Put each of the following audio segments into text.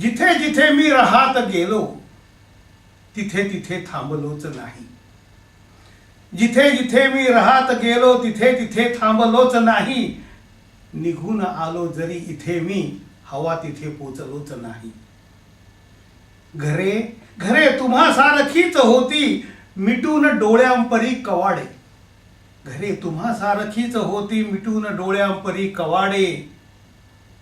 जिथे जिथे मी राहत गेलो तिथे तिथे थांबलोच नाही. जिथे जिथे मी राहत गेलो तिथे तिथे थांबलोच नाही. निघून आलो जरी इथे मी हवा तिथे पोचलोच नाही. घरे घरे तुम्हा सारखीच होती मिटून डोळ्यांपरी कवाडे. घरे तुम्हा सारखीच होती मिटून डोळ्यांपरी कवाडे.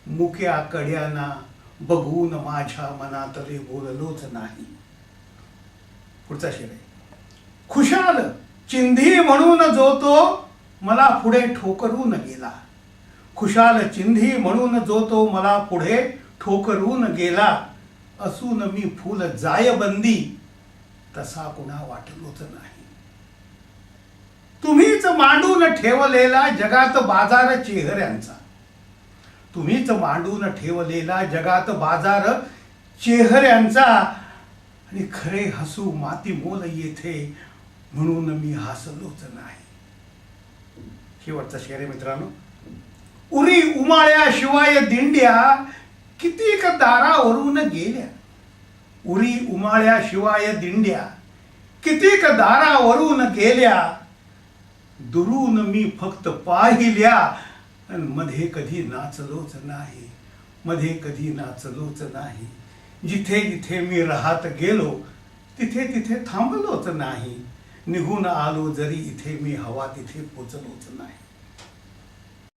मुक्या कड्याना बघून माझ्या मनात रे बोललोच नाही. पुढचा शेर आहे खुशाल चिंधी म्हणून जो तो मला पुढे ठोकरून गेला. खुशाल चिंधी म्हणून जो तो मला पुढे ठोकरून गेला. असून मी फुल जायबंदी तसा कुणा वाटलोच नाही. तुम्हीच मांडून ठेवलेला जगात बाजार चेहऱ्यांचा. तुम्हीच मांडून ठेवलेला जगात बाजार चेहऱ्यांचा. आणि खरे हसू माती मोल येथे म्हणून मी हसलोच नाही. शेवटचा शेर आहे मित्रांनो. उरी उमाळ्याशिवाय दिंड्या कितीक दारावरून गेल्या. उरी उमाळ्याशिवाय दिंड्या कितीक दारावरून गेल्या. दुरून मी फक्त पाहिल्या. मध्ये कधी नाचलोच नाही मध्ये कधी नाचलोच नाही. जिथे जिथे मी राहत गेलो तिथे तिथे थांबलोच नाही. निघून आलो जरी इथे मी हवा तिथे पोचलोच नाही.